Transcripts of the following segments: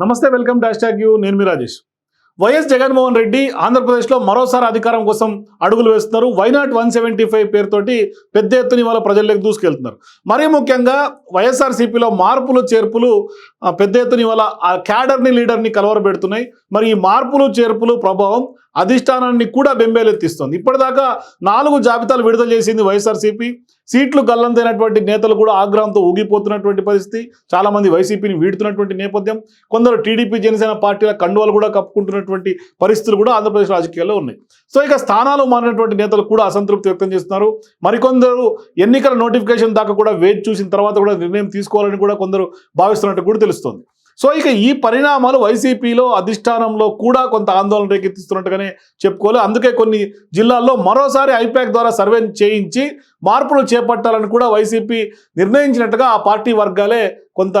నమస్తే welcome dash tag you. నేను మీ రాజేష్. వైఎస్ జగన్మోహన్ రెడ్డి ఆంధ్రప్రదేశ్లో మరోసారి అధికారం కోసం అడుగులు వేస్తున్నారు. వైనాట్ వన్ సెవెంటీ ఫైవ్ పేరుతోటి పెద్ద ఎత్తున ఇవాళ ప్రజల్లోకి దూసుకెళ్తున్నారు. మరీ ముఖ్యంగా వైఎస్ఆర్సీపీలో మార్పులు చేర్పులు పెద్ద ఎత్తున ఇవాళ ఆ క్యాడర్ని లీడర్ని కలవరబెడుతున్నాయి. మరి ఈ మార్పులు చేర్పులు ప్రభావం అధిష్టానాన్ని కూడా బెంబేలెత్తిస్తుంది. ఇప్పటిదాకా నాలుగు జాబితాలు విడుదల చేసింది వైఎస్ఆర్సీపీ. సీట్లు గల్లంతైనటువంటి నేతలు కూడా ఆగ్రహంతో ఊగిపోతున్నటువంటి పరిస్థితి. చాలామంది వైసీపీని వీడుతున్నటువంటి నేపథ్యం. కొందరు టీడీపీ జనసేన పార్టీల కండువాలు కూడా కప్పుకుంటున్నటువంటి పరిస్థితులు కూడా ఆంధ్రప్రదేశ్ రాజకీయాల్లో ఉన్నాయి. సో ఇక స్థానాలు మారినటువంటి నేతలు కూడా అసంతృప్తి వ్యక్తం చేస్తున్నారు. మరికొందరు ఎన్నికల నోటిఫికేషన్ దాకా కూడా వేచి చూసిన తర్వాత కూడా నిర్ణయం తీసుకోవాలని కూడా కొందరు భావిస్తున్నట్టు కూడా తెలుస్తోంది. సో ఇక ఈ పరిణామాలు వైసీపీలో అధిష్టానంలో కూడా కొంత ఆందోళన రేకెత్తిస్తున్నట్టుగానే చెప్పుకోవాలి. అందుకే కొన్ని జిల్లాల్లో మరోసారి ఐపాక్ ద్వారా సర్వే చేయించి మార్పులు చేపట్టాలని కూడా వైసీపీ నిర్ణయించినట్టుగా ఆ పార్టీ వర్గాలే కొంత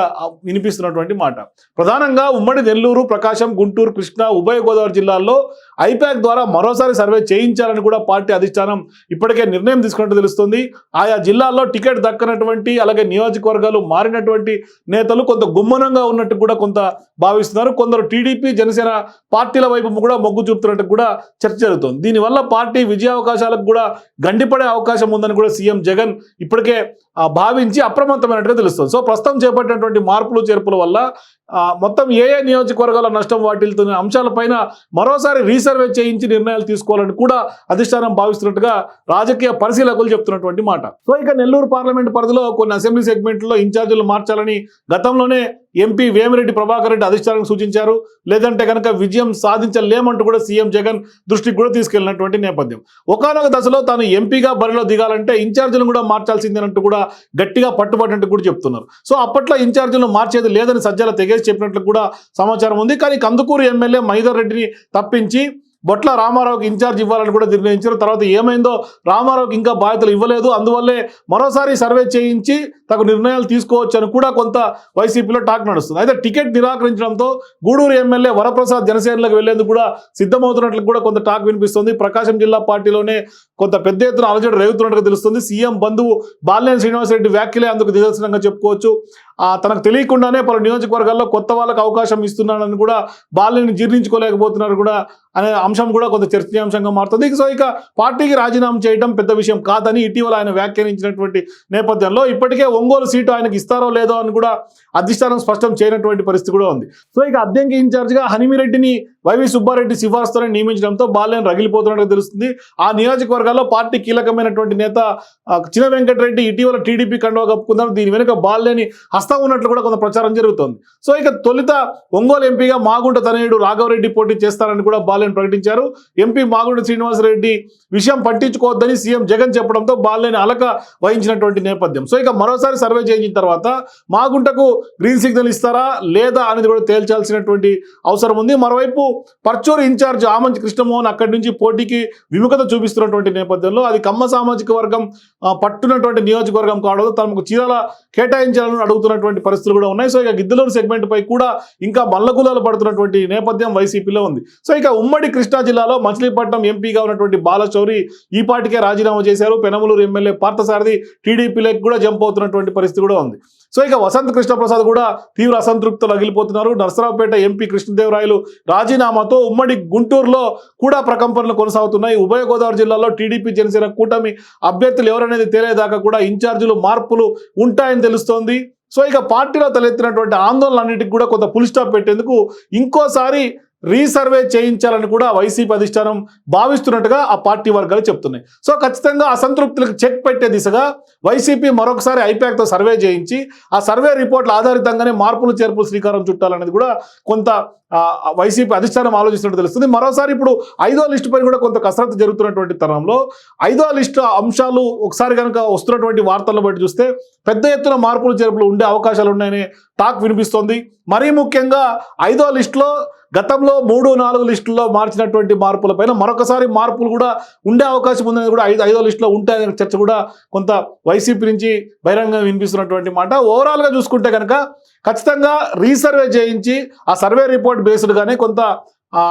వినిపిస్తున్నటువంటి మాట. ప్రధానంగా ఉమ్మడి నెల్లూరు ప్రకాశం గుంటూరు కృష్ణా ఉభయ గోదావరి జిల్లాల్లో ఐపాక్ ద్వారా మరోసారి సర్వే చేయించాలని కూడా పార్టీ అధిష్టానం ఇప్పటికే నిర్ణయం తీసుకున్నట్టు తెలుస్తుంది. ఆయా జిల్లాల్లో టికెట్ దక్కనటువంటి అలాగే నియోజకవర్గాలు మారినటువంటి నేతలు కొంత గుమ్మనంగా ఉన్నట్టు కూడా కొంత భావిస్తున్నారు. కొందరు టీడీపీ జనసేన పార్టీల వైపు కూడా మొగ్గు చూపుతున్నట్టు కూడా చర్చ జరుగుతుంది. దీనివల్ల పార్టీ విజయావకాశాలకు కూడా గండిపడే అవకాశం ఉందని కూడా సీఎం జగన్ ఇప్పటికే భావించి అప్రమత్తమైనట్టుగా తెలుస్తుంది. సో ప్రస్తుతం చేపట్టినటువంటి మార్పులు చేర్పుల వల్ల మొత్తం ఏ ఏ నియోజకవర్గాల నష్టం వాటిల్తున్న అంశాలపైన మరోసారి రీసర్వే చేయించి నిర్ణయాలు తీసుకోవాలని కూడా అధిష్టానం భావిస్తున్నట్టుగా రాజకీయ పరిశీలకులు చెప్తున్నటువంటి మాట. సో ఇక నెల్లూరు పార్లమెంట్ పరిధిలో కొన్ని అసెంబ్లీ సెగ్మెంట్లో ఇన్ఛార్జీలు మార్చాలని గతంలోనే ఎంపీ వేమిరెడ్డి ప్రభాకర్ రెడ్డి అధిష్టానానికి సూచించారు. లేదంటే కనుక విజయం సాధించలేమంటూ కూడా సీఎం జగన్ దృష్టికి కూడా తీసుకెళ్ళినటువంటి నేపథ్యం. ఒకనొక దశలో తాను ఎంపీగా బరిలో దిగాలంటే ఇన్ఛార్జీలను కూడా మార్చాల్సిందేనంటూ కూడా గట్టిగా పట్టుబడినట్టు కూడా చెప్తున్నారు. సో అప్పట్లో ఇన్ఛార్జీలను మార్చేది లేదని సజ్జల తెగేసి చెప్పినట్లు కూడా సమాచారం ఉంది. కానీ కందుకూరు ఎమ్మెల్యే మైదర్ రెడ్డిని తప్పించి బొట్ల రామారావుకి ఇన్ఛార్జ్ ఇవ్వాలని కూడా నిర్ణయించారు. తర్వాత ఏమైందో రామారావుకి ఇంకా బాధ్యతలు ఇవ్వలేదు. అందువల్లే మరోసారి సర్వే చేయించి తగు నిర్ణయాలు తీసుకోవచ్చు అని కూడా కొంత వైసీపీలో టాక్ నడుస్తుంది. అయితే టికెట్ నిరాకరించడంతో గూడూరు ఎమ్మెల్యే వరప్రసాద్ జనసేనలకు వెళ్ళేందుకు కూడా సిద్ధమవుతున్నట్లు కూడా కొంత టాక్ వినిపిస్తుంది. ప్రకాశం జిల్లా పార్టీలోనే కొంత పెద్ద ఎత్తున అలజడి రేగుతున్నట్టుగా తెలుస్తుంది. సీఎం బంధువు బాలినేని శ్రీనివాసరెడ్డి వ్యాఖ్యలే అందుకు నిదర్శనంగా చెప్పుకోవచ్చు. తనకు తెలియకుండానే పలు నియోజకవర్గాల్లో కొత్త వాళ్ళకు అవకాశం ఇస్తున్నానని కూడా బాలిని జీర్ణించుకోలేకపోతున్నారు కూడా అనే అంశం కూడా కొంత చర్చనీయాంశంగా మారుతుంది. సో ఇక పార్టీకి రాజీనామా చేయడం పెద్ద విషయం కాదని ఇటీవల ఆయన వ్యాఖ్యానించినటువంటి నేపథ్యంలో ఇప్పటికే ఒంగోలు సీటు ఆయనకి ఇస్తారో లేదో అని కూడా అధిష్టానం స్పష్టం చేయనటువంటి పరిస్థితి కూడా ఉంది. సో ఇక అద్దెంకి ఇన్ఛార్జ్గా హనిమిరెడ్డిని వైవి సుబ్బారెడ్డి సిఫార్సుతో నియమించడంతో బాల్యం రగిలిపోతున్నట్టు తెలుస్తుంది. ఆ నియోజకవర్గాల్లో పార్టీ కీలకమైనటువంటి నేత చిన వెంకటరెడ్డి ఇటీవల టీడీపీ కండువా కప్పుకుందాం. దీని వెనుక బాల్యని హస్తం ఉన్నట్లు కూడా కొంత ప్రచారం జరుగుతోంది. సో ఇక తొలుత ఒంగోలు ఎంపీగా మాగుంట తనయుడు రాఘవరెడ్డి పోటీ చేస్తారని కూడా బాల్యని ప్రకటించారు. ఎంపీ మాగుంట శ్రీనివాసరెడ్డి విషయం పట్టించుకోవద్దని సీఎం జగన్ చెప్పడంతో బాల్యని అలక వహించినటువంటి నేపథ్యం. సో ఇక మరోసారి సర్వే చేయించిన తర్వాత మాగుంటకు గ్రీన్ సిగ్నల్ ఇస్తారా లేదా అనేది కూడా తేల్చాల్సినటువంటి అవసరం ఉంది. మరోవైపు పర్చూరు ఇన్ఛార్జ్ ఆమంచి కృష్ణమోహన్ అక్కడి నుంచి పోటీకి విముఖత చూపిస్తున్నటువంటి నేపథ్యంలో అది కమ్మ సామాజిక వర్గం పట్టునటువంటి నియోజకవర్గం కావడంతో తమకు చీరాల కేటాయించాలని అడుగుతున్నటువంటి పరిస్థితులు కూడా ఉన్నాయి. సో ఇక గిద్దలూరు సెగ్మెంట్ పై కూడా ఇంకా మల్లగులాలు పడుతున్నటువంటి నేపథ్యం వైసీపీలో ఉంది. సో ఇక ఉమ్మడి కృష్ణా జిల్లాలో మచిలీపట్నం ఎంపీగా ఉన్నటువంటి బాలచౌరి ఈ పాటికే రాజీనామా చేశారు. పెనమలూరు ఎమ్మెల్యే పార్థసారథి టీడీపీలకు కూడా జంప్ అవుతున్నటువంటి పరిస్థితి కూడా ఉంది. సో ఇక వసంత కృష్ణప్రసాద్ కూడా తీవ్ర అసంతృప్తితో అగిలిపోతున్నారు నరసరావుపేట ఎంపీ కృష్ణదేవరాయలు రాజీనామాతో ఉమ్మడి గుంటూరులో కూడా ప్రకంపనలు కొనసాగుతున్నాయి. ఉభయ గోదావరి జిల్లాలో టీడీపీ జనసేన కూటమి అభ్యర్థులు ఎవరనేది తేలేదాకా కూడా ఇన్ఛార్జీలు మార్పులు ఉంటాయని తెలుస్తోంది. సో ఇక పార్టీలో తలెత్తినటువంటి ఆందోళనన్నిటికి కూడా కొంత పులిస్టాప్ పెట్టేందుకు ఇంకోసారి రీసర్వే చేయించాలని కూడా వైసీపీ అధిష్టానం భావిస్తున్నట్టుగా ఆ పార్టీ వర్గాలు చెప్తున్నాయి. సో ఖచ్చితంగా అసంతృప్తులకు చెక్ పెట్టే దిశగా వైసీపీ మరొకసారి ఐపాక్తో సర్వే చేయించి ఆ సర్వే రిపోర్ట్ల ఆధారితంగానే మార్పులు చేర్పులు శ్రీకారం చుట్టాలనేది కూడా కొంత వైసీపీ అధిష్టానం ఆలోచిస్తున్నట్టు తెలుస్తుంది. మరోసారి ఇప్పుడు ఐదో లిస్టు పైన కూడా కొంత కసరత్తు జరుగుతున్నటువంటి తరంలో ఐదో లిస్టు అంశాలు ఒకసారి కనుక వస్తున్నటువంటి వార్తలను బట్టి చూస్తే పెద్ద ఎత్తున మార్పులు చేర్పులు ఉండే అవకాశాలు ఉన్నాయని టాక్ వినిపిస్తోంది. మరీ ముఖ్యంగా ఐదో లిస్టులో గతంలో మూడు నాలుగు లిస్టుల్లో మార్చినటువంటి మార్పులపైన మరొకసారి మార్పులు కూడా ఉండే అవకాశం ఉందని కూడా ఐదు ఐదో లిస్టులో ఉంటాయనే చర్చ కూడా కొంత వైసీపీ నుంచి బహిరంగంగా వినిపిస్తున్నటువంటి మాట. ఓవరాల్గా చూసుకుంటే కనుక ఖచ్చితంగా రీసర్వే చేయించి ఆ సర్వే రిపోర్ట్ బేస్డ్గానే కొంత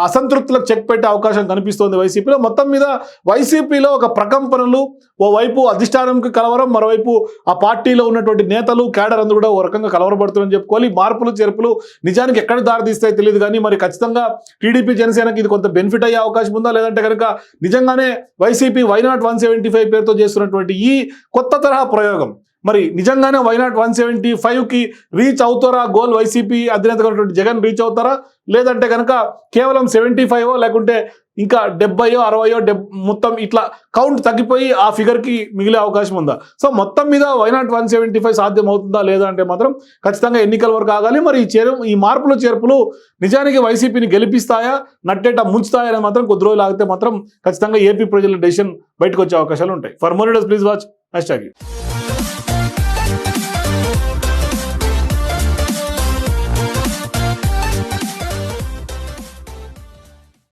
అసంతృప్తులకు చెక్ పెట్టే అవకాశం కనిపిస్తోంది వైసీపీలో. మొత్తం మీద వైసీపీలో ఒక ప్రకంపనలు ఓవైపు అధిష్టానంకి కలవరం మరోవైపు ఆ పార్టీలో ఉన్నటువంటి నేతలు క్యాడర్ అందరూ కూడా ఓ రకంగా కలవరపడుతుందని చెప్పుకోవాలి. మార్పులు చేర్పులు నిజానికి ఎక్కడ దారితీస్తాయి తెలియదు కానీ మరి ఖచ్చితంగా టీడీపీ జనసేనకి ఇది కొంత బెనిఫిట్ అయ్యే అవకాశం ఉందా? లేదంటే కనుక నిజంగానే YCP why not one seventy five పేరుతో చేస్తున్నటువంటి ఈ కొత్త తరహా ప్రయోగం మరి నిజంగానే వైనాట్ వన్ సెవెంటీ ఫైవ్కి రీచ్ అవుతారా? గోల్ వైసీపీ అధినేతగా ఉన్నటువంటి జగన్ రీచ్ అవుతారా? లేదంటే కనుక కేవలం సెవెంటీ ఫైవ్ లేకుంటే ఇంకా డెబ్బయో అరవయో డెబ్ మొత్తం ఇట్లా కౌంట్ తగ్గిపోయి ఆ ఫిగర్కి మిగిలే అవకాశం ఉందా? సో మొత్తం మీద వైనాట్ వన్ సెవెంటీ ఫైవ్ సాధ్యం అవుతుందా లేదా అంటే మాత్రం ఖచ్చితంగా ఎన్నికల వరకు ఆగాలి. మరి ఈ చేరు ఈ మార్పులు చేర్పులు నిజానికి వైసీపీని గెలిపిస్తాయా? నట్టేట ముంచుతాయా మాత్రం కొద్ది రోజులు ఆగితే మాత్రం ఖచ్చితంగా ఏపీ ప్రజల డెసిషన్ బయటకు వచ్చే అవకాశాలు ఉంటాయి. For more please watch hashtag